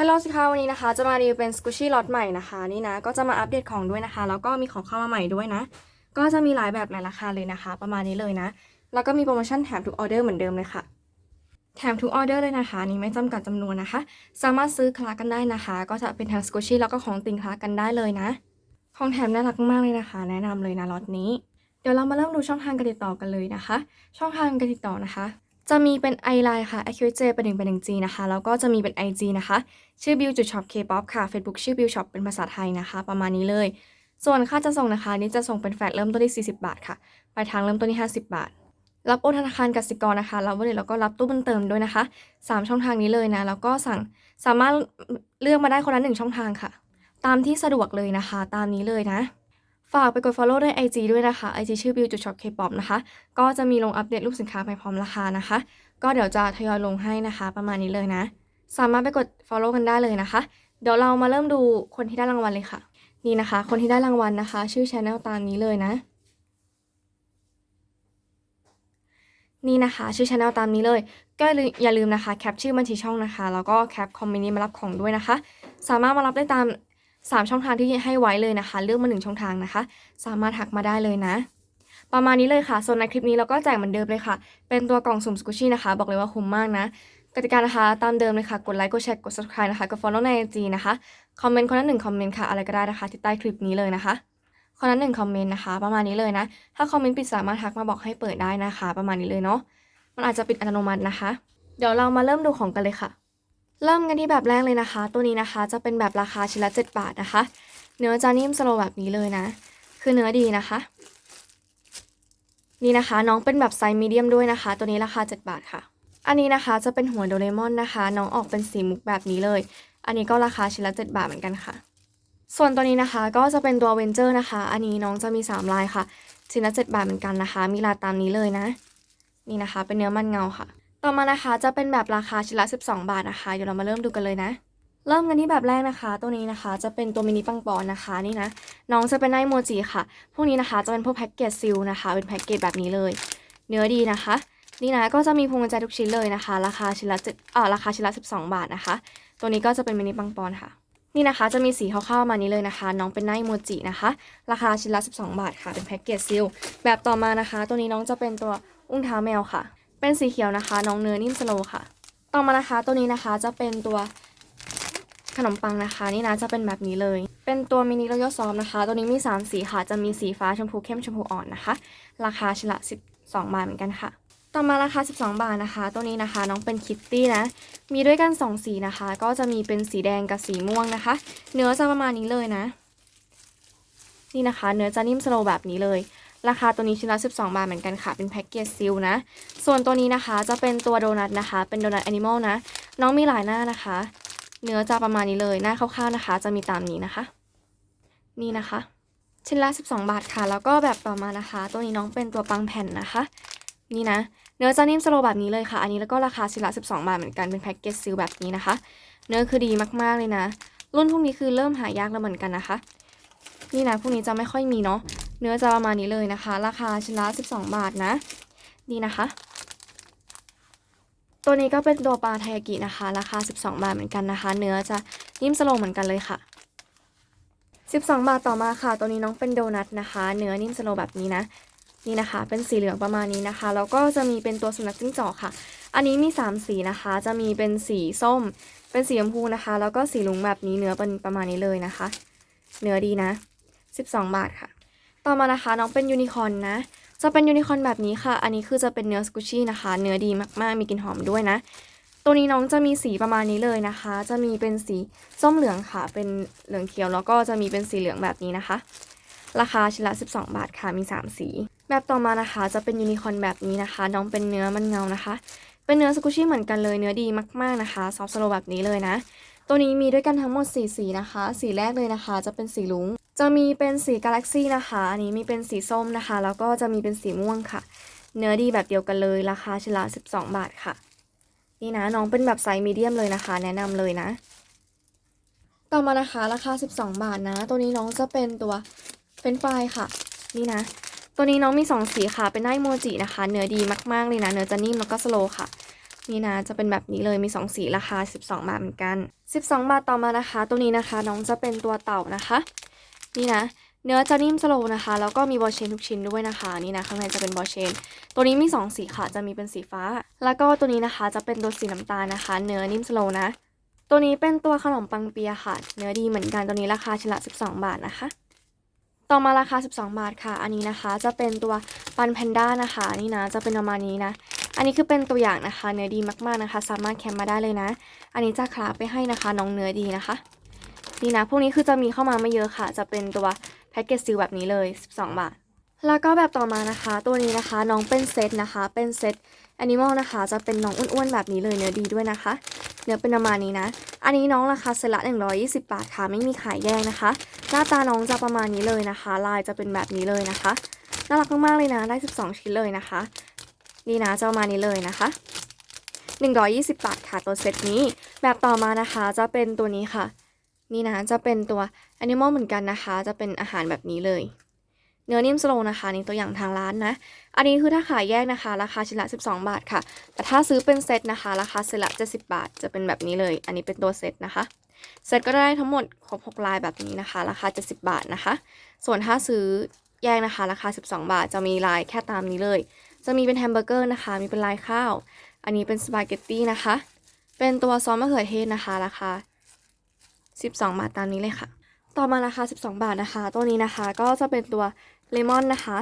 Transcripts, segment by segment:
ฮัลโหลสิคะวันนี้นะคะ จะมารีวิวเป็นสกูชี่ล็อตใหม่นะคะนี่นะก็จะมาอัปเดตของด้วยนะคะ แล้วก็มีของเข้ามาใหม่ด้วยนะ ก็จะมีหลายแบบหลายราคาเลยนะคะ ประมาณนี้เลยนะ แล้วก็มีโปรโมชั่นแถมทุกออเดอร์เหมือนเดิมเลยค่ะ แถมทุกออเดอร์เลยนะคะนี่ไม่จำกัดจำนวนนะคะ สามารถซื้อคลากันได้นะคะ ก็จะเป็นทั้งสกูชี่แล้วก็ของติงคลากันได้เลยนะ ของแถมน่ารักมากเลยนะคะ แนะนำเลยนะล็อตนี้ เดี๋ยวเรามาเริ่มดูช่องทางการติดต่อกันเลยนะคะ ช่องทางการติดต่อนะคะ จะมีเป็น i line ค่ะ a q j เป็นหนึ่งเป็นหนึ่ง G นะคะ แล้วก็จะมีเป็น IG นะคะ ชื่อ bill จุด shop K-pop ค่ะ Facebook ชื่อ bill shop เป็นภาษาไทยนะคะ ประมาณนี้เลย ส่วนค่าจะส่งนะคะ นี่จะส่งเป็นแฟลตเริ่มต้นที่ 40 บาทค่ะปลายทางเริ่มต้นที่ 50 บาท รับโอนธนาคารกสิกรนะคะรับวันเดแล้วก็รับตู้บุญเติมด้วยนะคะ 3 ช่องทางนี้เลยนะ แล้วก็สั่งสามารถเลือกมาได้คนละหนึ่งช่องทางค่ะ ตามที่สะดวกเลยนะคะ ตามนี้เลยนะ ฝากไปกด follow ด้วย IG ด้วยนะคะ IG ชื่อ bill shop K-pop นะคะ ก็จะมีลงอัปเดตรูปสินค้าไปพร้อมราคานะคะ ก็เดี๋ยวจะทยอยลงให้นะคะ ประมาณนี้เลยนะ สามารถไปกด follow กันได้เลยนะคะ เดี๋ยวเรามาเริ่มดูคนที่ได้รางวัลเลยค่ะ นี่นะคะ คนที่ได้รางวัลนะคะ ชื่อ channel ตามนี้เลยนะ นี่นะคะ ชื่อ channel ตามนี้เลย ก็อย่าลืมนะคะแคปชื่อบัญชีช่องนะคะ แล้วก็แคปคอมเมนต์นี้มารับของด้วยนะคะ สามารถมารับได้ตาม 3 ช่องทางที่ให้ไว้เลยนะคะ เลือกมา 1 ช่องทางนะคะ สามารถทักมาได้เลยนะ ประมาณนี้เลยค่ะ ส่วนในคลิปนี้เราก็แจกเหมือนเดิมเลยค่ะ เป็นตัวกล่องสุ่มสกูชี่นะคะ บอกเลยว่าคุ้มมากนะกติกานะคะ ตามเดิมเลยค่ะ กดไลค์ กดแชร์ กด subscribe นะคะ กด follow ใน IG นะคะ คอมเมนต์คนละหนึ่งคอมเมนต์ค่ะ อะไรก็ได้นะคะ ที่ใต้คลิปนี้เลยนะคะคนละหนึ่งคอมเมนต์นะคะ ประมาณนี้เลยนะ ถ้าคอมเมนต์ปิดสามารถทักมาบอกให้เปิดได้นะคะ ประมาณนี้เลยเนาะ มันอาจจะปิดอัตโนมัตินะคะ เดี๋ยวเรามาเริ่มดูของกันเลยค่ะ เริ่มกันที่แบบแรกเลยนะคะ ตัวนี้นะคะจะเป็นแบบราคาชิ้นละ7บาทนะคะ เนื้อจะนิ่มสโลแบบนี้เลยนะ คือเนื้อดีนะคะ นี่นะคะน้องเป็นแบบไซส์มีเดียมด้วยนะคะ ตัวนี้ราคา 7 บาทค่ะ อันนี้นะคะจะเป็นหัวโดเรมอนนะคะ น้องออกเป็นสีมุกแบบนี้เลย อันนี้ก็ราคาชิ้นละ7บาทเหมือนกันค่ะ ส่วนตัวนี้นะคะก็จะเป็นตัวเวนเจอร์นะคะ อันนี้น้องจะมี 3 ลายค่ะชิ้นละ7บาทเหมือนกันนะคะ มีลายตามนี้เลยนะ นี่นะคะ เป็นเนื้อมันเงาค่ะ ต่อมานะคะจะเป็นแบบราคาชิ้นละ 12 บาทนะคะ เดี๋ยวเรามาเริ่มดูกันเลยนะ เริ่มกันที่แบบแรกนะคะ ตัวนี้นะคะจะเป็นตัวมินิปังปอนนะคะนี่นะ น้องจะเป็นไนโมจิค่ะ พวกนี้นะคะจะเป็นพวกแพ็กเกจซิลนะคะ เป็นแพ็กเกจแบบนี้เลย เนื้อดีนะคะ นี่นะก็จะมีพวงกุญแจทุกชิ้นเลยนะคะ ราคาชิ้นละเจ็ดอ่าราคาชิ้นละ 12 บาทนะคะ ตัวนี้ก็จะเป็นมินิปังปอนค่ะ นี่นะคะจะมีสีคร่าวๆมานี้เลยนะคะ น้องเป็นไนโมจินะคะ ราคาชิ้นละ 12 บาทค่ะ เป็นแพ็กเกจซิลแบบต่อมานะคะ ตัวนี้น้องจะเป็นตัวอุ้งเท้าแมวค่ะ เป็นสีเขียวนะคะ น้องเนื้อนิ่มสโลค่ะ ต่อมานะคะตัวนี้นะคะจะเป็นตัวขนมปังนะคะ นี่นะจะเป็นแบบนี้เลย เป็นตัวมินิรอยัลซอฟนะคะ ตัวนี้มี 3 สีค่ะ จะมีสีฟ้าชมพูเข้มชมพูอ่อนนะคะ ราคาชิ้นละ 12 บาทเหมือนกันค่ะ ต่อมาราคา 12 บาทนะคะ ตัวนี้นะคะน้องเป็นคิตตี้นะ มีด้วยกัน 2 สีนะคะ ก็จะมีเป็นสีแดงกับสีม่วงนะคะ เนื้อจะประมาณนี้เลยนะ นี่นะคะ เนื้อจะนิ่มสโลแบบนี้เลย ราคาตัวนี้ชิ้นละ12 บาทเหมือนกันค่ะ เป็นแพ็กเกจซิลนะ ส่วนตัวนี้นะคะจะเป็นตัวโดนัทนะคะ เป็นโดนัทแอนิมอลนะ น้องมีหลายหน้านะคะ เนื้อจะประมาณนี้เลย หน้าคร่าวๆนะคะ จะมีตามนี้นะคะ นี่นะคะ ชิ้นละ 12 บาทค่ะ แล้วก็แบบต่อมานะคะ ตัวนี้น้องเป็นตัวปังแผ่นนะคะ นี่นะ เนื้อจะนิ่มสโลแบบนี้เลยค่ะ อันนี้แล้วก็ราคาชิ้นละ 12 บาทเหมือนกัน เป็นแพ็กเกจซิลแบบนี้นะคะ เนื้อคือดีมากๆเลยนะ รุ่นพวกนี้คือเริ่มหายากแล้วเหมือนกันนะคะ นี่นะพวกนี้จะไม่ค่อยมีเนาะ เนื้อจะประมาณนี้เลยนะคะ ราคาชิ้นละ 12 บาทนะ นี่นะคะ ตัวนี้ก็เป็นตัวปลาไทยากินะคะ ราคา 12 บาทเหมือนกันนะคะ เนื้อจะนิ่มสโลว์เหมือนกันเลยค่ะ 12 บาทต่อมาค่ะ ตัวนี้น้องเป็นโดนัทนะคะ เนื้อนิ่มสโลว์แบบนี้นะ นี่นะคะ เป็นสีเหลืองประมาณนี้นะคะ แล้วก็จะมีเป็นตัวสุนัขจิ้งจอกค่ะ อันนี้มี 3 สีนะคะ จะมีเป็นสีส้ม เป็นสีชมพูนะคะ แล้วก็สีลุงแบบนี้ เนื้อเป็นประมาณนี้เลยนะคะ เนื้อดีนะ 12 บาทค่ะ ต่อมานะคะน้องเป็นยูนิคอร์นนะ จะเป็นยูนิคอร์นแบบนี้ค่ะ อันนี้คือจะเป็นเนื้อสกูชี่นะคะ เนื้อดีมากๆ มีกลิ่นหอมด้วยนะ ตัวนี้น้องจะมีสีประมาณนี้เลยนะคะ จะมีเป็นสีส้มเหลืองค่ะ เป็นเหลืองเขียวแล้วก็จะมีเป็นสีเหลืองแบบนี้นะคะ ราคาชิ้นละ 12 บาทค่ะ มี 3 สี แบบต่อมานะคะ จะเป็นยูนิคอร์นแบบนี้นะคะ น้องเป็นเนื้อมันเงานะคะ เป็นเนื้อสกูชี่เหมือนกันเลย เนื้อดีมากๆนะคะ ซอฟต์สโลแบบนี้เลยนะ ตัวนี้มีด้วยกันทั้งหมด4สีนะคะ สีแรกเลยนะคะ จะเป็นสีลุง จะมีเป็นสีกาแล็กซี่นะคะ อันนี้มีเป็นสีส้มนะคะ แล้วก็จะมีเป็นสีม่วงค่ะ เนื้อดีแบบเดียวกันเลย ราคาชิ้นละ12 บาทค่ะ นี่นะน้องเป็นแบบไซส์มีเดียมเลยนะคะ แนะนำเลยนะ ต่อมานะคะราคา 12 บาทนะ ตัวนี้น้องจะเป็นตัวเฟรนช์ฟายค่ะ นี่นะ ตัวนี้น้องมี 2 สีค่ะ เป็นหน้าอีโมจินะคะ เนื้อดีมากๆเลยนะ เนื้อจะนิ่มแล้วก็สโลค่ะนี่นะจะเป็นแบบนี้เลยมี 2 สีราคา 12 บาทเหมือนกัน 12 บาทต่อมานะคะ ตัวนี้นะคะน้องจะเป็นตัวเต่านะคะ นี่นะ เนื้อจะนิ่มสโลว์นะคะ แล้วก็มีบอลเชนทุกชิ้นด้วยนะคะ นี่นะข้างในจะเป็นบอลเชน ตัวนี้มี 2 สีค่ะ จะมีเป็นสีฟ้า แล้วก็ตัวนี้นะคะจะเป็นตัวสีน้ำตาลนะคะ เนื้อนิ่มสโลว์นะ ตัวนี้เป็นตัวขนมปังเปียค่ะ เนื้อดีเหมือนกัน ตัวนี้ราคาชิ้นละ 12 บาทนะคะ ต่อมาราคา 12 บาทค่ะ อันนี้นะคะจะเป็นตัวปันแพนด้านะคะ นี่นะ จะเป็นประมาณนี้นะอันนี้คือเป็นตัวอย่างนะคะ เนื้อดีมากๆนะคะ สามารถแคมมาได้เลยนะ อันนี้จะคลาไปให้นะคะน้องเนื้อดีนะคะ นี่นะ พวกนี้คือจะมีเข้ามาไม่เยอะค่ะ จะเป็นตัวแพ็กเกจซีลแบบนี้เลย 12 บาท แล้วก็แบบต่อมานะคะ ตัวนี้นะคะน้องเป็นเซตนะคะ เป็นเซตแอนิมอลนะคะ จะเป็นน้องอ้วนๆแบบนี้เลยเนื้อดีด้วยนะคะ เนื้อเป็นประมาณนี้นะ อันนี้น้องราคาเซตละ 120 บาทค่ะ ไม่มีขายแยกนะคะ หน้าตาน้องจะประมาณนี้เลยนะคะ ลายจะเป็นแบบนี้เลยนะคะ น่ารักมากๆเลยนะ ได้ 12 ชิ้นเลยนะคะ นี่นะจะประมาณนี้เลยนะคะ120 บาทค่ะตัวเซตนี้ แบบต่อมานะคะจะเป็นตัวนี้ค่ะ นี่นะจะเป็นตัว Animal เหมือนกันนะคะ จะเป็นอาหารแบบนี้เลย เนื้อนิ่มสโลนะคะนี่ตัวอย่างทางร้านนะ อันนี้คือถ้าขายแยกนะคะ ราคาชิ้นละ 12 บาทค่ะ แต่ถ้าซื้อเป็นเซตนะคะ ราคาเซตละ70 บาท จะเป็นแบบนี้เลย อันนี้เป็นตัวเซตนะคะ เซตก็ได้ทั้งหมดครบ6ลายแบบนี้นะคะ ราคา 70 บาทนะคะ ส่วนถ้าซื้อแยกนะคะ ราคา 12 บาท จะมีลายแค่ตามนี้เลย จะมีเป็นแฮมเบอร์เกอร์นะคะ มีเป็นลายข้าว อันนี้เป็นสปาเกตตี้นะคะ เป็นตัวซอสมะเขือเทศนะคะ ราคา 12 บาทตามนี้เลยค่ะ ต่อมาราคา 12 บาทนะคะ ตัวนี้นะคะก็จะเป็นตัวเลมอนนะคะ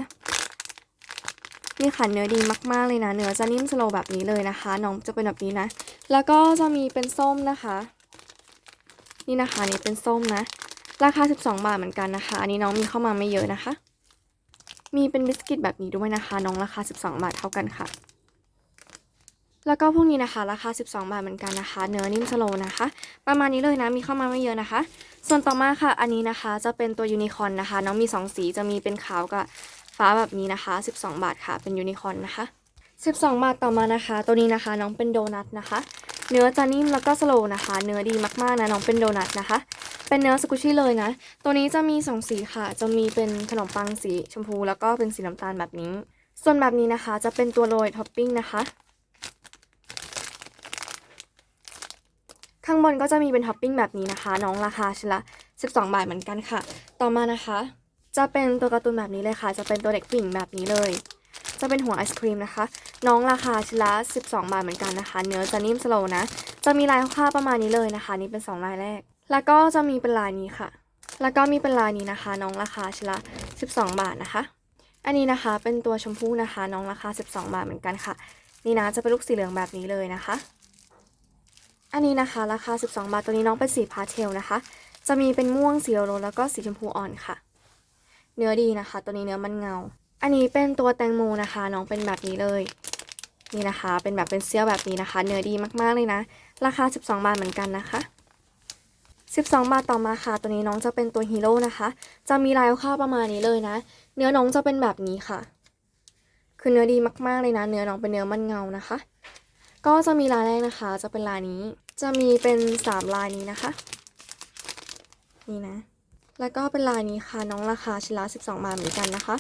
นี่ค่ะเนื้อดีมากๆเลยนะ เนื้อจะนิ่มสโลแบบนี้เลยนะคะ น้องจะเป็นแบบนี้นะ แล้วก็จะมีเป็นส้มนะคะ นี่นะคะนี่เป็นส้มนะ ราคา 12 บาทเหมือนกันนะคะ อันนี้น้องมีเข้ามาไม่เยอะนะคะ มีเป็นบิสกิตแบบนี้ด้วยนะคะ น้องราคา 12 บาทเท่ากันค่ะ แล้วก็พวกนี้นะคะ ราคา 12 บาทเหมือนกันนะคะ เนื้อนิ่มสโลนะคะ ประมาณนี้เลยนะ มีเข้ามาไม่เยอะนะคะ ส่วนต่อมาค่ะ อันนี้นะคะ จะเป็นตัวยูนิคอร์นนะคะ น้องมี 2 สี จะมีเป็นขาวกับฟ้าแบบนี้นะคะ 12 บาทค่ะ เป็นยูนิคอร์นนะคะ 12 บาทต่อมานะคะ ตัวนี้นะคะ น้องเป็นโดนัทนะคะ เนื้อจะนิ่มแล้วก็สโลนะคะ เนื้อดีมากๆนะ น้องเป็นโดนัทนะคะ เป็นเนื้อสกุชี่เลยนะ ตัวนี้จะมี 2 สีค่ะ จะมีเป็นขนมปังสีชมพู แล้วก็เป็นสีน้ำตาลแบบนี้ ส่วนแบบนี้นะคะ จะเป็นตัวโรยท็อปปิ้งนะคะ ข้างบนก็จะมีเป็นท็อปปิ้งแบบนี้นะคะ น้องราคาชิ้นละ 12 บาทเหมือนกันค่ะ ต่อมานะคะ จะเป็นตัวการ์ตูนแบบนี้เลยค่ะ จะเป็นตัวเด็กผู้หญิงแบบนี้เลย จะเป็นหัวไอศครีมนะคะ น้องราคาชิ้นละ 12 บาทเหมือนกันนะคะ เนื้อจะนิ่มสโลว์นะ จะมีลายค่าวประมาณนี้เลยนะคะ นี่เป็น 2 ลายแรก แล้วก็จะมีเป็นลายนี้ค่ะ แล้วก็มีเป็นลายนี้นะคะ น้องราคาชิ้นละ 12 บาทนะคะ อันนี้นะคะเป็นตัวชมพูนะคะ น้องราคา 12 บาทเหมือนกันค่ะ นี่นะจะเป็นลูกสีเหลืองแบบนี้เลยนะคะ อันนี้นะคะ ราคา 12 บาท ตัวนี้น้องเป็นสีพาสเทลนะคะ จะมีเป็นม่วงสีโรสแล้วก็สีชมพูอ่อนค่ะ เนื้อดีนะคะ ตัวนี้เนื้อมันเงา อันนี้เป็นตัวแตงโมนะคะ น้องเป็นแบบนี้เลย นี่นะคะ เป็นแบบเป็นเซี่ยวแบบนี้นะคะ เนื้อดีมากๆเลยนะ ราคา 12 บาทเหมือนกันนะคะ 12 บาทต่อมาค่ะ ตัวนี้น้องจะเป็นตัวฮีโร่นะคะ จะมีลายคร่าวประมาณนี้เลยนะ เนื้อน้องจะเป็นแบบนี้ค่ะ คือเนื้อดีมากๆเลยนะ เนื้อน้องเป็นเนื้อมันเงานะคะ ก็จะมีลายแรกนะคะ จะเป็นลายนี้ จะมีเป็นสามลายนี้นะคะ นี่นะ แล้วก็เป็นลายนี้ค่ะ น้องราคาชิ้นละ12 บาทเหมือนกันนะคะ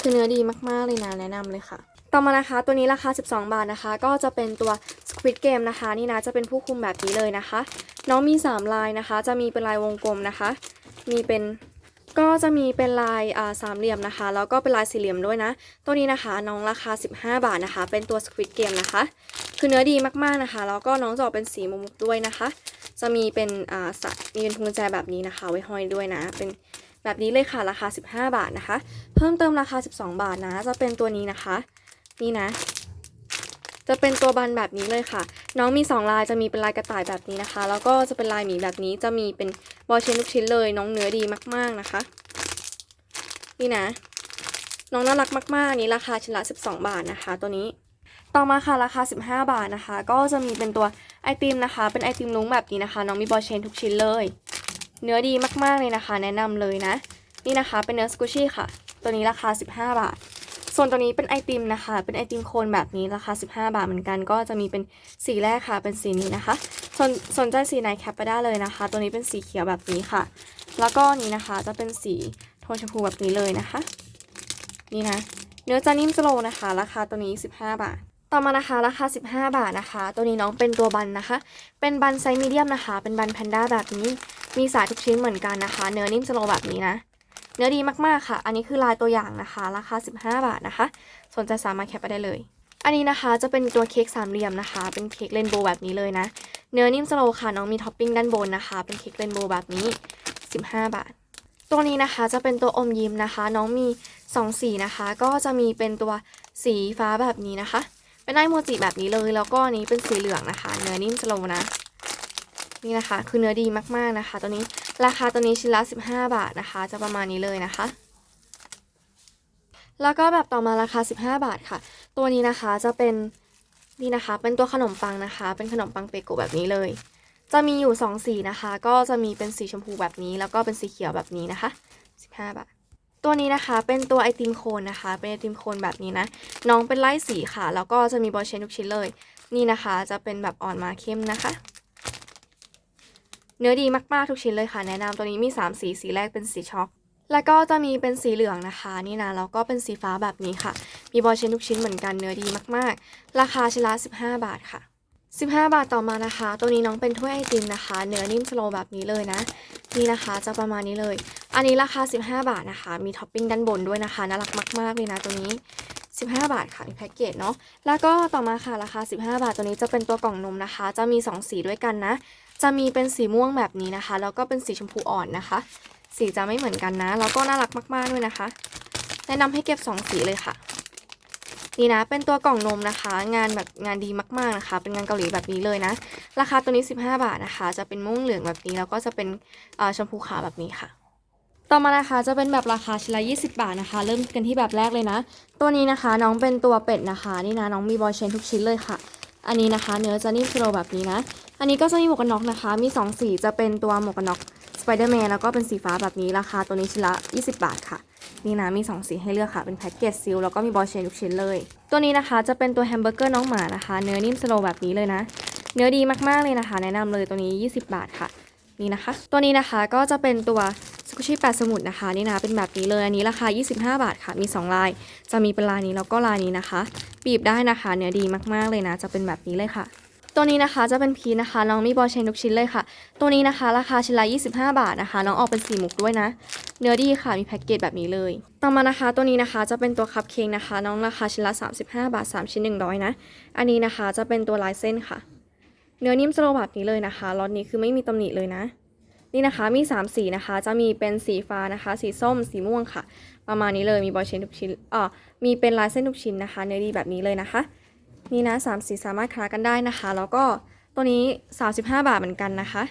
คือเนื้อดีมากๆเลยนะแนะนำเลยค่ะ ต่อมานะคะ ตัวนี้ราคา 12 บาทนะคะ ก็จะเป็นตัว Squid Game นะคะ นี่นะจะเป็นผู้คุมแบบนี้เลยนะคะ น้องมี 3 ลายนะคะ จะมีเป็นลายวงกลมนะคะ มีเป็นก็จะมีเป็นลายอ่าสามเหลี่ยมนะคะ แล้วก็เป็นลายสี่เหลี่ยมด้วยนะ ตัวนี้นะคะน้องราคา 15 บาทนะคะ เป็นตัว Squid Game นะคะ คือเนื้อดีมากๆนะคะ แล้วก็น้องจะออกเป็นสีมุกด้วยนะคะ จะมีเป็นอ่าสะมีเป็นพวงกุญแจแบบนี้นะคะ ไว้ห้อยด้วยนะ เป็นแบบนี้เลยค่ะราคา 15 บาทนะคะ เพิ่มเติมราคา 12 บาทนะ จะเป็นตัวนี้นะคะ นี่นะ จะเป็นตัวบันแบบนี้เลยค่ะ น้องมี 2 ลายจะมีเป็นลายกระต่ายแบบนี้นะคะ แล้วก็จะเป็นลายหมีแบบนี้จะมีเป็นบอลเชนทุกชิ้นเลย น้องเนื้อดีมากๆนะคะ นี่นะ น้องน่ารักมากๆอันนี้ราคาชิ้นละ 12 บาทนะคะ ตัวนี้ ต่อมาค่ะราคา 15 บาทนะคะ ก็จะมีเป็นตัวไอติมนะคะ เป็นไอติมลุ้งแบบนี้นะคะ น้องมีบอลเชนทุกชิ้นเลย เนื้อดีมากๆเลยนะคะ แนะนำเลยนะ นี่นะคะเป็นเนื้อสกูชี่ค่ะ ตัวนี้ราคา 15 บาท ส่วนตัวนี้เป็นไอติมนะคะ เป็นไอติมโคนแบบนี้ราคา 15 บาทเหมือนกัน ก็จะมีเป็นสีแรกค่ะ เป็นสีนี้นะคะ สนสนใจสีไหนแคปไปได้เลยนะคะ ตัวนี้เป็นสีเขียวแบบนี้ค่ะ แล้วก็นี้นะคะจะเป็นสีโทนชมพูแบบนี้เลยนะคะ นี่นะ เนื้อจะนิ่มสโลนะคะ ราคาตัวนี้ 15 บาท ต่อมานะคะราคา 15 บาทนะคะ ตัวนี้น้องเป็นตัวบันนะคะ เป็นบันไซส์มีเดียมนะคะ เป็นบันแพนด้าแบบนี้ มีสายทุกชิ้นเหมือนกันนะคะ เนื้อนิ่มสโลแบบนี้นะ เนื้อดีมากๆค่ะ อันนี้คือลายตัวอย่างนะคะ ราคา 15 บาทนะคะ สนใจสามารถแคปไปได้เลย อันนี้นะคะจะเป็นตัวเค้กสามเหลี่ยมนะคะ เป็นเค้กเรนโบว์แบบนี้เลยนะ เนื้อนิ่มสโลค่ะ น้องมีท็อปปิ้งด้านบนนะคะ เป็นเค้กเรนโบว์แบบนี้ 15 บาทตัวนี้นะคะจะเป็นตัวอมยิ้มนะคะ น้องมี2สีนะคะ ก็จะมีเป็นตัวสีฟ้าแบบนี้นะคะ เป็นไอโมจิแบบนี้เลยแล้วก็อันนี้เป็นสีเหลืองนะคะ เนื้อนิ่มสโลนะนี่นะคะ คือเนื้อดีมากๆนะคะ ตัวนี้ราคาตัวนี้ชิ้นละ15 บาทนะคะ จะประมาณนี้เลยนะคะ แล้วก็แบบต่อมาราคา 15 บาทค่ะ ตัวนี้นะคะจะเป็นนี่นะคะ เป็นตัวขนมปังนะคะ เป็นขนมปังเปโกแบบนี้เลย จะมีอยู่ 2 สีนะคะ ก็จะมีเป็นสีชมพูแบบนี้ แล้วก็เป็นสีเขียวแบบนี้นะคะ 15 บาท ตัวนี้นะคะเป็นตัวไอติมโคนนะคะ เป็นไอติมโคนแบบนี้นะ น้องเป็นไล่สีค่ะ แล้วก็จะมีบอลเชนทุกชิ้นเลย นี่นะคะ จะเป็นแบบอ่อนมาเข้มนะคะ เนื้อดีมากๆทุกชิ้นเลยค่ะ แนะนำตัวนี้มี 3 สี สีแรกเป็นสีช็อก แล้วก็จะมีเป็นสีเหลืองนะคะ นี่นะแล้วก็เป็นสีฟ้าแบบนี้ค่ะ มีบอลเชนทุกชิ้นเหมือนกันเนื้อดีมากๆ ราคาชิ้นละ15 บาทค่ะ15 บาทต่อมานะคะ ตัวนี้น้องเป็นถ้วยไอติมนะคะ เนื้อนิ่มสโลแบบนี้เลยนะ นี่นะคะจะประมาณนี้เลย อันนี้ราคา 15 บาทนะคะ มีท็อปปิ้งด้านบนด้วยนะคะน่ารักมากๆเลยนะตัวนี้ 15 บาทค่ะมีแพ็กเกจเนาะแล้วก็ต่อมาค่ะราคา 15 บาทตัวนี้จะเป็นตัวกล่องนมนะคะ จะมี 2 สีด้วยกันนะ จะมีเป็นสีม่วงแบบนี้นะคะ แล้วก็เป็นสีชมพูอ่อนนะคะ สีจะไม่เหมือนกันนะ แล้วก็น่ารักมากๆด้วยนะคะ แนะนำให้เก็บ 2 สีเลยค่ะ นี่นะ เป็นตัวกล่องนมนะคะ งานแบบงานดีมากๆนะคะ เป็นงานเกาหลีแบบนี้เลยนะ ราคาตัวนี้ 15 บาทนะคะ จะเป็นม่วงเหลืองแบบนี้ แล้วก็จะเป็นชมพูขาวแบบนี้ค่ะ ต่อมานะคะจะเป็นแบบราคาชิ้นละ20 บาทนะคะ เริ่มกันที่แบบแรกเลยนะ ตัวนี้นะคะน้องเป็นตัวเป็ดนะคะ นี่นะน้องมีบอยเชนทุกชิ้นเลยค่ะ อันนี้นะคะ เนื้อจะนิ่มสโลว์แบบนี้นะ อันนี้ก็จะมีหมวกกันน็อกนะคะ มี 2 สีจะเป็นตัวหมวกกันน็อก สไปเดอร์แมนแล้วก็เป็นสีฟ้าแบบนี้ราคาตัวนี้ชิ้นละ 20 บาทค่ะ นี่นะมี 2 สีให้เลือกค่ะ เป็นแพ็กเกจซิลแล้วก็มีบอยเชนทุกชิ้นเลย ตัวนี้นะคะจะเป็นตัวแฮมเบอร์เกอร์น้องหมานะคะ เนื้อนิ่มสโลแบบนี้เลยนะ เนื้อดีมากๆเลยนะคะ แนะนำเลยตัวนี้ 20 บาทค่ะ นี่นะคะ ตัวนี้นะคะก็จะเป็นตัวสกุชี่แปดสมุดนะคะนี่นะเป็นแบบนี้เลยอันนี้ราคา 25 บาทค่ะ มี 2 ลาย จะมีเป็นลายนี้แล้วก็ลายนี้นะคะ บีบได้นะคะ เนื้อดีมากๆเลยนะ จะเป็นแบบนี้เลยค่ะ ตัวนี้นะคะจะเป็นพีชนะคะน้องมีบอลเชนทุกชิ้นเลยค่ะ ตัวนี้นะคะ ราคาชิ้นละ 25 บาทนะคะน้องออกเป็นสีมุกด้วยนะ เนื้อดีค่ะมีแพ็กเกจแบบนี้เลย ต่อมานะคะตัวนี้นะคะจะเป็นตัวคัพเค้กนะคะ น้องราคาชิ้นละ 35 บาท 3 ชิ้น 100 นะ อันนี้นะคะจะเป็นตัวลายเส้นค่ะ เนื้อนิ่มสโลว์แบบนี้เลยนะคะล็อตนี้คือไม่มีตำหนิเลยนะ นี่นะคะมี 3 สีนะคะ จะมีเป็นสีฟ้านะคะ สีส้ม สีม่วงค่ะ ประมาณนี้เลยมีบอลเชนทุกชิ้นอ่อมีเป็นลายเส้นทุกชิ้นนะคะ เนื้อดีแบบนี้เลยนะคะ นี่นะสามสีสามารถคลากันได้นะคะ แล้วก็ตัวนี้ 35 บาทเหมือนกันนะคะ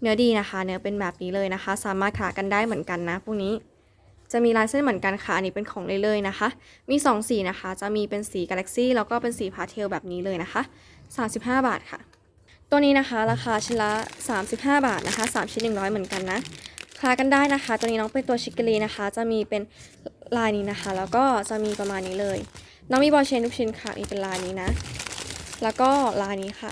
เนื้อดีนะคะ เนื้อเป็นแบบนี้เลยนะคะ สามารถคลากันได้เหมือนกันนะพวกนี้จะมีลายเส้นเหมือนกันค่ะ อันนี้เป็นของเลยเลยๆนะคะ มี 2 สีนะคะ จะมีเป็นสีกาแล็กซี่แล้วก็เป็นสีพาเทลแบบนี้เลยนะคะ 35 บาทค่ะ ตัวนี้นะคะราคาชิ้นละ 35 บาทนะคะ 3 ชิ้น 100 เหมือนกันนะคลากันได้นะคะ ตัวนี้น้องเป็นตัวชิคกรีนะคะ จะมีเป็นลายนี้นะคะ แล้วก็จะมีประมาณนี้เลย น้องมีบอลเชนทุกชิ้นค่ะมีเป็นลายนี้นะ แล้วก็ลายนี้ค่ะ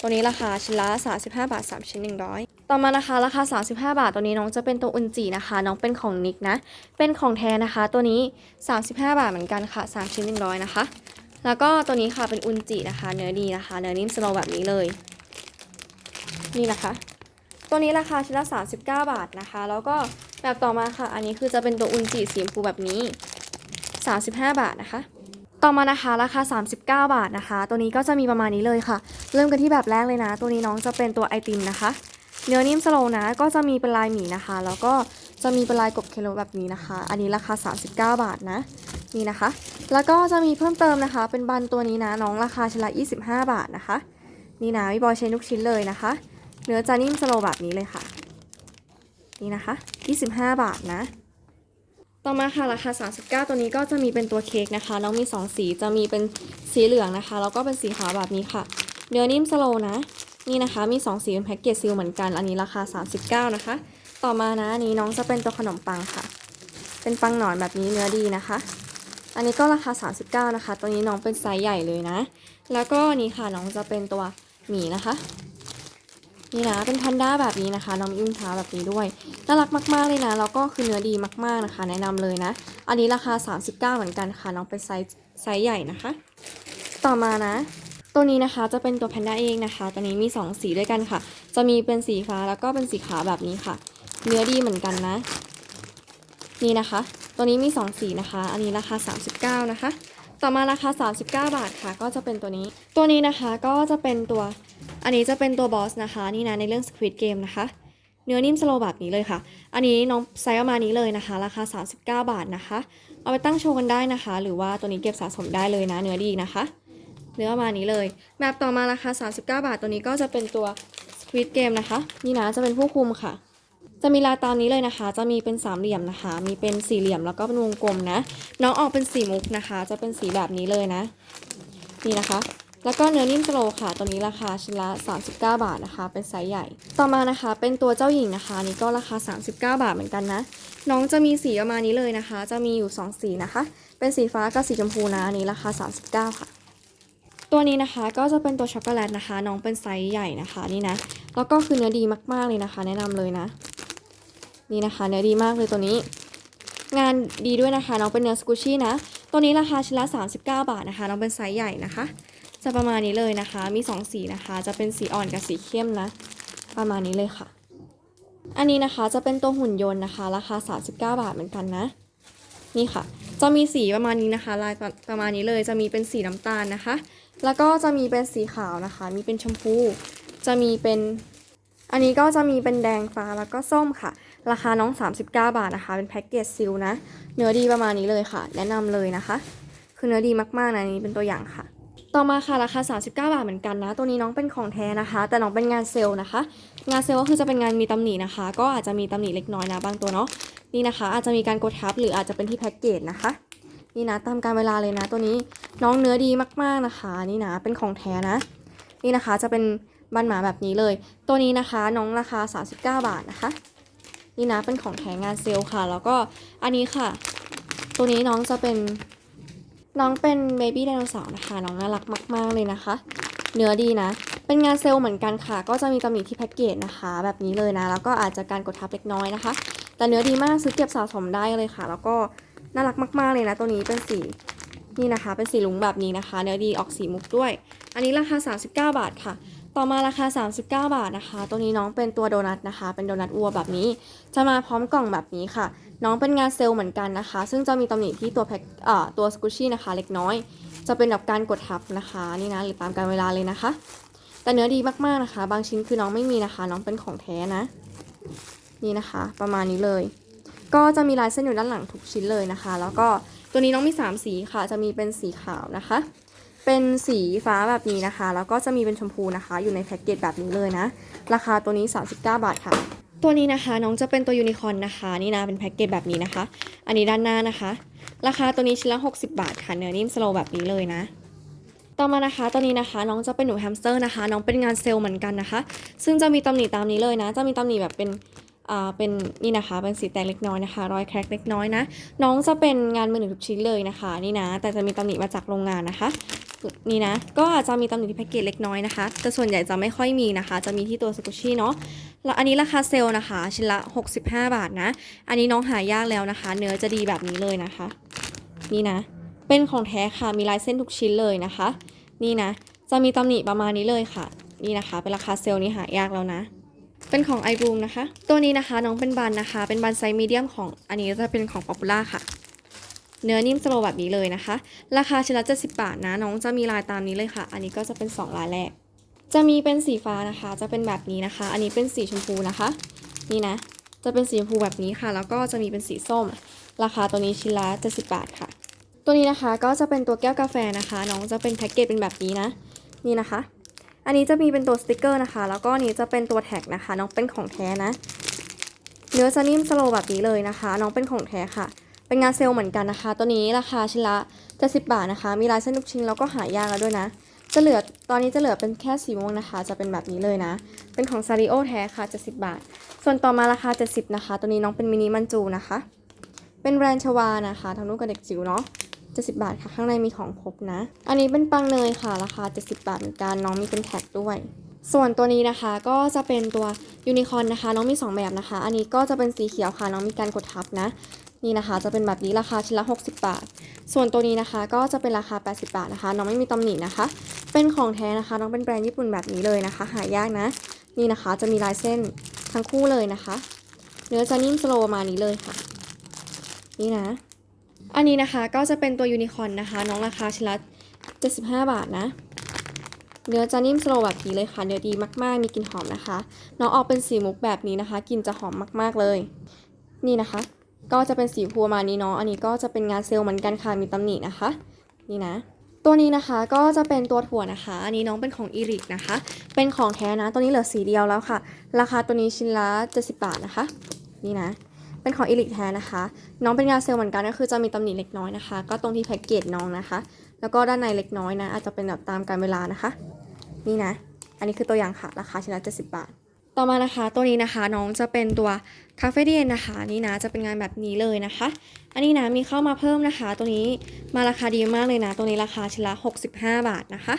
ตัวนี้ราคาชิ้นละ35 บาท 3 ชิ้น 100 ต่อมานะคะราคา 35 บาท ตัวนี้น้องจะเป็นตัวอุนจินะคะ น้องเป็นของนิกนะ เป็นของแท้นะคะ ตัวนี้ 35 บาทเหมือนกันค่ะ 3 ชิ้น 100 นะคะ แล้วก็ตัวนี้ค่ะเป็นอุนจินะคะ เนื้อดีนะคะ เนื้อนิ่มสโลว์แบบนี้เลย นี่นะคะ ตัวนี้ราคาชิ้นละ39 บาทนะคะ แล้วก็แบบต่อมาค่ะ อันนี้คือจะเป็นตัวอุนจิสีชมพูแบบนี้ 35 บาทนะคะ ต่อมานะคะราคา 39 บาทนะคะ ตัวนี้ก็จะมีประมาณนี้เลยค่ะ เริ่มกันที่แบบแรกเลยนะ ตัวนี้น้องจะเป็นตัวไอติมนะคะ เนื้อนิ่มสโลนะ ก็จะมีเป็นลายหมีนะคะ แล้วก็จะมีเป็นลายกบเคโลแบบนี้นะคะ อันนี้ราคา 39 บาทนะนี่นะคะ แล้วก็จะมีเพิ่มเติมนะคะ เป็นบันตัวนี้นะ น้องราคาชิ้นละ 25 บาทนะคะ นี่นะมีบอยเชนทุกชิ้นเลยนะคะ เนื้อจะนิ่มสโลแบบนี้เลยค่ะ นี่นะคะ 25 บาทนะ ต่อมาค่ะราคา 39 ตัวนี้ก็จะมีเป็นตัวเค้กนะคะน้องมี 2 สีจะมีเป็นสีเหลืองนะคะ แล้วก็เป็นสีขาวแบบนี้ค่ะ เนื้อนิ่มสโลว์นะ นี่นะคะ มี 2 สีเป็นแพ็กเกจซีลเหมือนกัน อันนี้ราคา 39 นะคะ ต่อมานะอันนี้น้องจะเป็นตัวขนมปังค่ะ เป็นปังหนอนแบบนี้เนื้อดีนะคะ อันนี้ก็ราคา 39 นะคะ ตัวนี้น้องเป็นไซส์ใหญ่เลยนะ แล้วก็นนี้ค่ะน้องจะเป็นตัวหมีนะคะ นี่นะเป็นแพนด้าแบบนี้นะคะน้องมีอุ้งเท้าแบบนี้ด้วยน่ารักมากๆเลยนะแล้วก็คือเนื้อดีมากๆนะคะ แนะนำเลยนะ อันนี้ราคา 39 เหมือนกันค่ะน้องเป็นไซส์ไซส์ใหญ่นะคะ ต่อมานะ ตัวนี้นะคะจะเป็นตัวแพนด้าเองนะคะตัวนี้มี 2 สีด้วยกันค่ะ จะมีเป็นสีฟ้าแล้วก็เป็นสีขาวแบบนี้ค่ะ เนื้อดีเหมือนกันนะ นี่นะคะ ตัวนี้มี 2 สีนะคะ อันนี้ราคา 39 นะคะ ต่อมาราคา 39 บาทค่ะ ก็จะเป็นตัวนี้ ตัวนี้นะคะก็จะเป็นตัว อันนี้จะเป็นตัวบอสนะคะ นี่นะในเรื่อง Squid Game นะคะ เนื้อนิ่มสโลแบบนี้เลยค่ะ อันนี้น้องไซส์ประมาณนี้เลยนะคะ ราคา 39 บาทนะคะ เอาไปตั้งโชว์กันได้นะคะ หรือว่าตัวนี้เก็บสะสมได้เลยนะ เนื้อดีนะคะ เนื้อประมาณนี้เลย แบบต่อมาราคา 39 บาท ตัวนี้ก็จะเป็นตัว Squid Game นะคะ นี่นะจะเป็นผู้คุมค่ะจะมีลายตามนี้เลยนะคะ จะมีเป็นสามเหลี่ยมนะคะ มีเป็นสี่เหลี่ยมแล้วก็เป็นวงกลมนะ น้องออกเป็นสีมุกนะคะ จะเป็นสีแบบนี้เลยนะ นี่นะคะ แล้วก็เนื้อนิ่มสโลค่ะ ตัวนี้ราคาชิ้นละ 39 บาทนะคะ เป็นไซส์ใหญ่ ต่อมานะคะ เป็นตัวเจ้าหญิงนะคะ นี่ก็ราคา 39 บาทเหมือนกันนะ น้องจะมีสีประมาณนี้เลยนะคะ จะมีอยู่ 2 สีนะคะ เป็นสีฟ้ากับสีชมพูนะ อันนี้ราคา 39 ค่ะ ตัวนี้นะคะก็จะเป็นตัวช็อกโกแลตนะคะ น้องเป็นไซส์ใหญ่นะคะนี่นะ แล้วก็คือเนื้อดีมากๆเลยนะคะ แนะนำเลยนะ นี่นะคะเนื้อดีมากเลยตัวนี้ งานดีด้วยนะคะ น้องเป็นเนื้อสกูชี่นะ ตัวนี้ราคาชิ้นละ 39 บาทนะคะ น้องเป็นไซส์ใหญ่นะคะ จะประมาณนี้เลยนะคะ มี 2 สีนะคะ จะเป็นสีอ่อนกับสีเข้มนะ ประมาณนี้เลยค่ะ อันนี้นะคะจะเป็นตัวหุ่นยนต์นะคะ ราคา 39 บาทเหมือนกันนะ นี่ค่ะ จะมีสีประมาณนี้นะคะ ลายประมาณนี้เลย จะมีเป็นสีน้ำตาลนะคะ แล้วก็จะมีเป็นสีขาวนะคะ มีเป็นชมพู จะมีเป็น อันนี้ก็จะมีเป็นแดงฟ้าแล้วก็ส้มค่ะ ราคาน้อง 39 บาทนะคะ เป็นแพ็กเกจซิลนะ เนื้อดีประมาณนี้เลยค่ะ แนะนำเลยนะคะ คือเนื้อดีมากๆนะนนี้เป็นตัวอย่างค่ะ ต่อมาค่ะราคา 39 บาทเหมือนกันนะ ตัวนี้น้องเป็นของแท้นะคะ แต่น้องเป็นงานเซลล์นะคะ งานเซลล์ก็คือจะเป็นงานมีตำหนินะคะ ก็อาจจะมีตำหนิเล็กน้อยนะบางตัวเนาะ นี่นะคะ อาจจะมีการกดทับ หรืออาจจะเป็นที่แพ็กเกจนะคะ นี่นะตามการเวลาเลยนะ ตัวนี้น้องเนื้อดีมากๆนะคะ นี่นะเป็นของแท้นะ นี่นะคะจะเป็นบันหมาแบบนี้เลย ตัวนี้นะคะน้องราคา 39 บาทนะคะ นี่นะเป็นของแท้งานเซลล์ค่ะ แล้วก็อันนี้ค่ะ ตัวนี้น้องจะเป็น น้องเป็นเบบี้ไดโนเสาร์นะคะ น้องน่ารักมาก ๆ เลยนะคะ เนื้อดีนะ เป็นงานเซลล์เหมือนกันค่ะ ก็จะมีตำหนิที่แพ็กเกจนะคะ แบบนี้เลยนะ แล้วก็อาจจะการกดทับเล็กน้อยนะคะ แต่เนื้อดีมากซื้อเก็บสะสมได้เลยค่ะ แล้วก็น่ารักมาก ๆ เลยนะ ตัวนี้เป็นสีนี่นะคะ เป็นสีลุงแบบนี้นะคะ เนื้อดีออกสีมุกด้วย อันนี้ราคา 39 บาทค่ะ ต่อมาราคา 39 บาทนะคะ ตัวนี้น้องเป็นตัวโดนัทนะคะ เป็นโดนัทวัวแบบนี้ จะมาพร้อมกล่องแบบนี้ค่ะ น้องเป็นงานเซลล์เหมือนกันนะคะ ซึ่งจะมีตำหนิที่ตัวแพ็คเอ่อตัวสกูชี่นะคะ เล็กน้อย จะเป็นแบบการกดทับนะคะ นี่นะหรือตามการเวลาเลยนะคะ แต่เนื้อดีมากๆนะคะ บางชิ้นคือน้องไม่มีนะคะ น้องเป็นของแท้นะ นี่นะคะ ประมาณนี้เลย ก็จะมีลายเส้นอยู่ด้านหลังทุกชิ้นเลยนะคะ แล้วก็ตัวนี้น้องมี 3 สีค่ะ จะมีเป็นสีขาวนะคะ เป็นสีฟ้าแบบนี้นะคะ แล้วก็จะมีเป็นชมพูนะคะ อยู่ในแพ็กเกจแบบนี้เลยนะ ราคาตัวนี้ 39 บาทค่ะ ตัวนี้นะคะน้องจะเป็นตัวยูนิคอร์นนะคะ นี่นะเป็นแพ็กเกจแบบนี้นะคะ อันนี้ด้านหน้านะคะ ราคาตัวนี้ชิ้นละ 60 บาทค่ะ เนื้อนิ่มสโลว์แบบนี้เลยนะต่อมานะคะตัวนี้นะคะน้องจะเป็นหนูแฮมสเตอร์นะคะ น้องเป็นงานเซลล์เหมือนกันนะคะ ซึ่งจะมีตำหนิตามนี้เลยนะ จะมีตำหนิแบบเป็น เป็นนี่นะคะเป็นสีแตกเล็กน้อยนะคะ รอยแครกเล็กน้อยนะ น้องจะเป็นงานมือหนึ่งทุกชิ้นเลยนะคะ นี่นะ แต่จะมีตำหนิมาจากโรงงานนะคะนี่นะ ก็อาจจะมีตำหนิที่แพ็กเกจเล็กน้อยนะคะ แต่ส่วนใหญ่จะไม่ค่อยมีนะคะ จะมีที่ตัวสกุชี่เนาะ แล้วอันนี้ราคาเซลล์นะคะ ชิ้นละ 65 บาทนะ อันนี้น้องหายากแล้วนะคะ เนื้อจะดีแบบนี้เลยนะคะ นี่นะ เป็นของแท้ค่ะ มีลายเส้นทุกชิ้นเลยนะคะ นี่นะ จะมีตำหนิประมาณนี้เลยค่ะ นี่นะคะ เป็นราคาเซลล์นี่หายากแล้วนะ เป็นของ i b o o m นะคะ ตัวนี้นะคะน้องเป็นบันนะคะ เป็นบันไซส์มีเดียมของอันนี้จะเป็นของ Popula ค่ะ เนื้อนิ่มสโลว์แบบนี้เลยนะคะ ราคาชิ้นละ70 บาทนะ น้องจะมีลายตามนี้เลยค่ะ อันนี้ก็จะเป็น 2 ลายแรก จะมีเป็นสีฟ้านะคะ จะเป็นแบบนี้นะคะ อันนี้เป็นสีชมพูนะคะ นี่นะ จะเป็นสีชมพูแบบนี้ค่ะ แล้วก็จะมีเป็นสีส้ม ราคาตัวนี้ชิ้นละ70 บาทค่ะ ตัวนี้นะคะก็จะเป็นตัวแก้วกาแฟนะคะ น้องจะเป็นแพ็กเกจเป็นแบบนี้นะ นี่นะคะ อันนี้จะมีเป็นตัวสติกเกอร์นะคะ แล้วก็นี้จะเป็นตัวแท็กนะคะ น้องเป็นของแท้นะ เนื้อจะนิ่มสโลว์แบบนี้เลยนะคะ น้องเป็นของแท้ค่ะ เป็นงานเซลล์เหมือนกันนะคะ ตัวนี้ราคาชิ้นละ70บาทนะคะ มีลายเส้นทุกชิ้นแล้วก็หายากแล้วด้วยนะ จะเหลือตอนนี้จะเหลือเป็นแค่สีม่วงนะคะ จะเป็นแบบนี้เลยนะ เป็นของซาริโอแท้ค่ะ70บาท ส่วนต่อมาราคา70นะคะ ตัวนี้น้องเป็นมินิมันจูนะคะ เป็นแบรนด์ชวานะคะทำนุ่มกับเด็กจิ๋วเนาะ 70 บาทค่ะ ข้างในมีของครบนะ อันนี้เป็นปังเนยค่ะ ราคา 70 บาทเหมือนกัน น้องมีเป็นแท็กด้วย ส่วนตัวนี้นะคะก็จะเป็นตัวยูนิคอร์นนะคะ น้องมี 2 แบบนะคะ อันนี้ก็จะเป็นสีเขียวค่ะ น้องมีการกดทับนะ นี่นะคะจะเป็นแบบนี้ราคาชิ้นละ 60 บาท ส่วนตัวนี้นะคะก็จะเป็นราคา 80 บาทนะคะ น้องไม่มีตำหนินะคะ เป็นของแท้นะคะ น้องเป็นแบรนด์ญี่ปุ่นแบบนี้เลยนะคะ หายากนะ นี่นะคะจะมีลายเส้นทั้งคู่เลยนะคะ เนื้อจะนิ่มสโลว์ประมาณนี้เลยค่ะ นี่นะ อันนี้นะคะก็จะเป็นตัวยูนิคอร์นนะคะ น้องราคาชิ้นละ75 บาทนะ เนื้อจะนิ่มสโลว์แบบนี้เลยค่ะ เนื้อดีมากๆ มีกลิ่นหอมนะคะ น้องออกเป็นสีมุกแบบนี้นะคะ กลิ่นจะหอมมากๆเลย นี่นะคะ ก็จะเป็นสีพูประมานี้เนาะ อันนี้ก็จะเป็นงานเซลล์เหมือนกันค่ะ มีตำหนินะคะ นี่นะ ตัวนี้นะคะก็จะเป็นตัวถั่วนะคะ อันนี้น้องเป็นของอีริกนะคะ เป็นของแท้นะ ตัวนี้เหลือสีเดียวแล้วค่ะ ราคาตัวนี้ชิ้นละ70 บาทนะคะ นี่นะ เป็นของอีริกแท้นะคะ น้องเป็นงานเซลล์เหมือนกันก็คือจะมีตำหนิเล็กน้อยนะคะ ก็ตรงที่แพ็กเกจน้องนะคะ แล้วก็ด้านในเล็กน้อยนะ อาจจะเป็นแบบตามการเวลานะคะ นี่นะ อันนี้คือตัวอย่างค่ะ ราคาชิ้นละ70บาท ต่อมานะคะตัวนี้นะคะน้องจะเป็นตัวคาเฟ่เดียนนะคะ นี่นะจะเป็นงานแบบนี้เลยนะคะ อันนี้นะมีเข้ามาเพิ่มนะคะ ตัวนี้มาราคาดีมากเลยนะ ตัวนี้ราคาชิ้นละ65 บาทนะคะ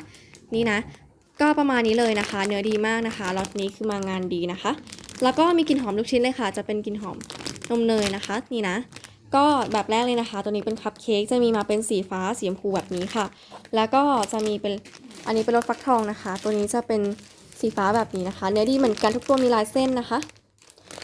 นี่นะก็ประมาณนี้เลยนะคะ เนื้อดีมากนะคะล็อตนี้คือมางานดีนะคะ แล้วก็มีกลิ่นหอมทุกชิ้นเลยค่ะ จะเป็นกลิ่นหอม นมเนยนะคะนี่นะ ก็แบบแรกเลยนะคะ ตัวนี้เป็นคัพเค้กจะมีมาเป็นสีฟ้าสีชมพูแบบนี้ค่ะ แล้วก็จะมีเป็นอันนี้เป็นรสฟักทองนะคะ ตัวนี้จะเป็นสีฟ้าแบบนี้นะคะ เนื้อดีเหมือนกันทุกตัวมีลายเส้นนะคะ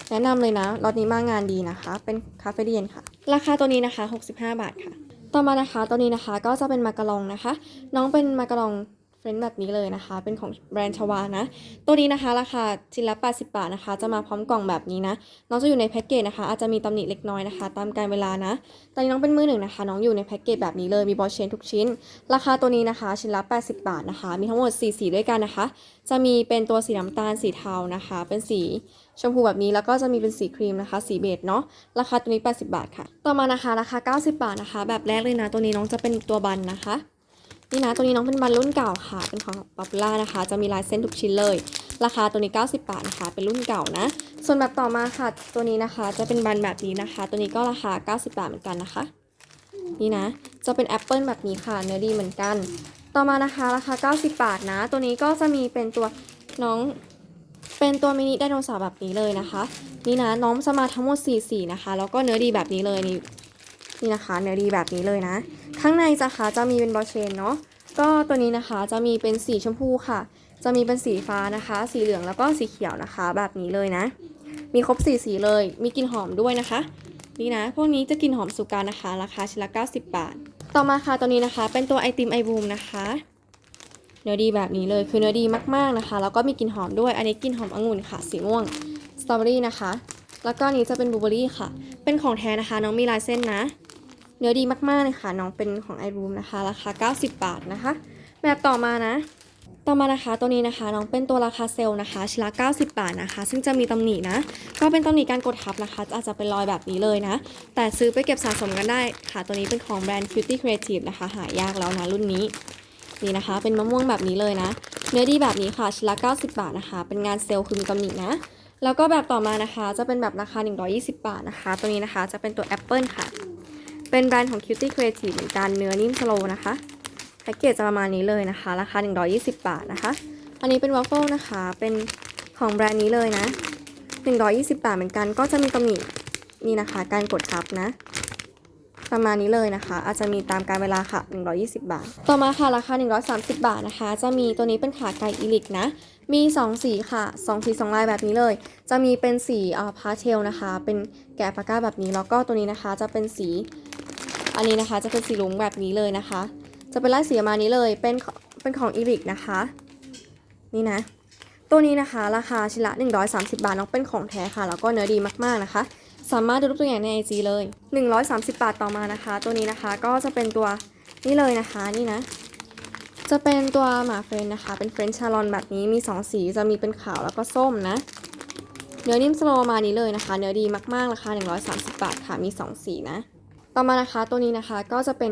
แนะนำเลยนะรถนี้มางานดีนะคะ เป็นคาเฟ่เดียนค่ะ ราคาตัวนี้นะคะ 65 บาทค่ะ ต่อมานะคะตัวนี้นะคะก็จะเป็นมาการองนะคะ น้องเป็นมาการอง เฟรนช์แบบนี้เลยนะคะ เป็นของแบรนด์ชวานะ ตัวนี้นะคะราคาชิ้นละ 80 บาทนะคะ จะมาพร้อมกล่องแบบนี้นะน้องจะอยู่ในแพ็กเกจนะคะ อาจจะมีตำหนิเล็กน้อยนะคะ ตามการเวลานะ ตอนนี้น้องเป็นมือหนึ่งนะคะ น้องอยู่ในแพ็กเกจแบบนี้เลยมีบอลเชนทุกชิ้น ราคาตัวนี้นะคะ ชิ้นละ 80 บาทนะคะ มีทั้งหมด4สีด้วยกันนะคะ จะมีเป็นตัวสีน้ำตาลสีเทานะคะ เป็นสีชมพูแบบนี้แล้วก็จะมีเป็นสีครีมนะคะ สีเบจเนาะราคาตัวนี้ 80 บาทค่ะ ต่อมานะคะราคา 90 บาทนะคะ แบบแรกเลยนะ ตัวนี้น้องจะเป็นตัวบันนะคะ นี่นะตัวนี้น้องเป็นบันรุ่นเก่าค่ะ เป็นของป๊อปปูล่านะคะ จะมีลายเส้นทุกชิ้นเลย ราคาตัวนี้ 90 บาทนะคะ เป็นรุ่นเก่านะ ส่วนแบบต่อมาค่ะ ตัวนี้นะคะ จะเป็นบันแบบนี้นะคะ ตัวนี้ก็ราคา 90 บาทเหมือนกันนะคะ นี่นะ จะเป็นแอปเปิลแบบนี้ค่ะ เนื้อดีเหมือนกัน ต่อมานะคะราคา 90 บาทนะ ตัวนี้ก็จะมีเป็นตัวน้อง เป็นตัวมินิไดโนเสาร์แบบนี้เลยนะคะ นี่นะ น้องจะมาทั้งหมด4สีนะคะ แล้วก็เนื้อดีแบบนี้เลยนี่ นี่นะคะเนื้อดีแบบนี้เลยนะ ข้างในจะคะจะมีเป็นบอเชนเนาะก็ตัวนี้นะคะจะมีเป็นสีชมพูค่ะ จะมีเป็นสีฟ้านะคะ สีเหลืองแล้วก็สีเขียวนะคะ แบบนี้เลยนะ มีครบสีสีเลย มีกลิ่นหอมด้วยนะคะ นี่นะ พวกนี้จะกลิ่นหอมสุการนะคะราคาชิ้นละ 90 บาท ต่อมาค่ะตัวนี้นะคะ เป็นตัวไอติมไอบูมนะคะเนื้อดีแบบนี้เลยคือเนื้อดีมากๆนะคะ แล้วก็มีกลิ่นหอมด้วย อันนี้กลิ่นหอมองุ่นค่ะ สีม่วงสตรอเบอรี่นะคะ แล้วก็นี้จะเป็นบลูเบอรี่ค่ะ เป็นของแท้นะคะ น้องมีลายเส้นนะ เนื้อดีมากๆเลยค่ะ น้องเป็นของไอรูมนะคะ ราคา 90 บาทนะคะ แบบต่อมานะ ต่อมานะคะตัวนี้นะคะ น้องเป็นตัวราคาเซลล์นะคะชิ้นละ90 บาทนะคะ ซึ่งจะมีตำหนินะ ก็เป็นตำหนิการกดทับนะคะ อาจจะเป็นรอยแบบนี้เลยนะ แต่ซื้อไปเก็บสะสมกันได้ค่ะ ตัวนี้เป็นของแบรนด์ Cutie Creative นะคะ หายากแล้วนะรุ่นนี้นี่นะคะ เป็นมะม่วงแบบนี้เลยนะ เนื้อดีแบบนี้ค่ะชิ้นละ 90 บาทนะคะ เป็นงานเซลล์คือมีตำหนินะ แล้วก็แบบต่อมานะคะ จะเป็นแบบราคา 120 บาทนะคะ ตัวนี้นะคะจะเป็นตัวแอปเปิลค่ะ เป็นแบรนด์ของ Cutie Creative เหมือนกันเนื้อนิ่มสโลว์นะคะแพ็กเกจจะประมาณนี้เลยนะคะ ราคา 120 บาทนะคะ อันนี้เป็นวัฟเฟิลนะคะ เป็นของแบรนด์นี้เลยนะ 120 บาทเหมือนกัน ก็จะมีตำหนินี่นะคะ การกดทับนะ ประมาณนี้เลยนะคะ อาจจะมีตามการเวลาค่ะ 120 บาท ต่อมาค่ะราคา 130 บาทนะคะ จะมีตัวนี้เป็นขาไก่อีลิกนะ มี 2 สีค่ะ 2 สี 2 ลายแบบนี้เลย จะมีเป็นสีอ่าพาเทลนะคะ เป็นแกะปากกาแบบนี้ แล้วก็ตัวนี้นะคะจะเป็นสี อันนี้นะคะจะเป็นสีลุงแบบนี้เลยนะคะ จะเป็นลายสีประมาณนี้เลย เป็นเป็นของอีริกนะคะ นี่นะ ตัวนี้นะคะราคาชิ้นละ 130 บาทน้องเป็นของแท้ค่ะ แล้วก็เนื้อดีมากๆนะคะ สามารถดูรูปตัวอย่างใน IG เลย 130 บาทต่อมานะคะ ตัวนี้นะคะก็จะเป็นตัวนี่เลยนะคะนี่นะ จะเป็นตัวหมาเฟรนนะคะ เป็นเฟรนช์ชาลอนแบบนี้มี 2 สีจะมีเป็นขาวแล้วก็ส้มนะเนื้อนิ่มสโลมานี้เลยนะคะ เนื้อดีมากๆราคา 130 บาทค่ะ มี 2 สีนะ ต่อมานะคะตัวนี้นะคะก็จะเป็น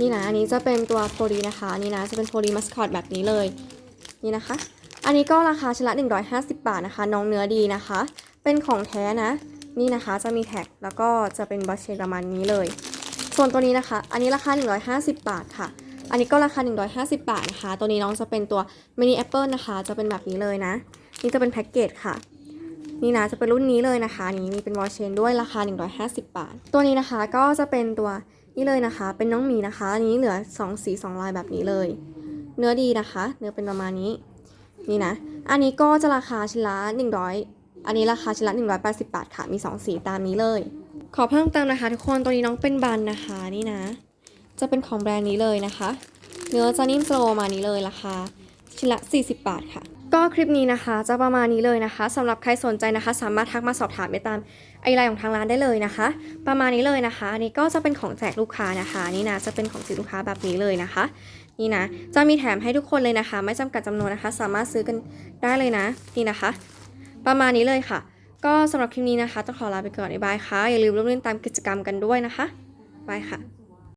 นี่นะอันนี้จะเป็นตัวโพลีนะคะนนี่นะจะเป็นโพลีมัสคอตแบบนี้เลยนี่นะคะ อันนี้ก็ราคาชิ้นละ 150 บาทนะคะ น้องเนื้อดีนะคะ เป็นของแท้นะ นี่นะคะจะมีแท็กแล้วก็จะเป็นบัชเชประมาณนี้เลย ส่วนตัวนี้นะคะ อันนี้ราคา 150 บาทค่ะ อันนี้ก็ราคา 150 บาทนะคะ ตัวนี้น้องจะเป็นตัวมินิแอปเปิลนะคะ จะเป็นแบบนี้เลยนะ นี่จะเป็นแพ็กเกจค่ะ นี่นะจะเป็นรุ่นนี้เลยนะคะ นี่มีเป็นวอลเชนด้วยราคา 150 บาท ตัวนี้นะคะก็จะเป็นตัวนี่เลยนะคะ เป็นน้องหมีนะคะ อันนี้เหลือ 2 สี 2 ลายแบบนี้เลย เนื้อดีนะคะ เนื้อเป็นประมาณนี้ นี่นะ อันนี้ก็จะราคาชิ้นละ100 อันนี้ราคาชิ้นละ180 บาทค่ะ มี 2 สีตามนี้เลย ขอเพิ่มเติมนะคะทุกคน ตัวนี้น้องเป็นบันนะคะ นี่นะ จะเป็นของแบรนด์นี้เลยนะคะ เนื้อจะนิ่มสโลมานี้เลยราคาชิ้นละ 40 บาทค่ะ ก็คลิปนี้นะคะจะประมาณนี้เลยนะคะสำหรับใครสนใจนะคะ สามารถทักมาสอบถามไปตามไอไลน์ของทางร้านได้เลยนะคะ ประมาณนี้เลยนะคะอันนี้ก็จะเป็นของแจกลูกค้านะคะ นี่นะจะเป็นของสิลูกค้าแบบนี้เลยนะคะ นี่นะจะมีแถมให้ทุกคนเลยนะคะ ไม่จำกัดจำนวนนะคะ สามารถซื้อกันได้เลยนะนี่นะคะ ประมาณนี้เลยค่ะ ก็สำหรับคลิปนี้นะคะต้องขอลาไปก่อนบ๊ายบายค่ะอย่าลืมร่วมเล่นตามกิจกรรมกันด้วยนะคะบายค่ะ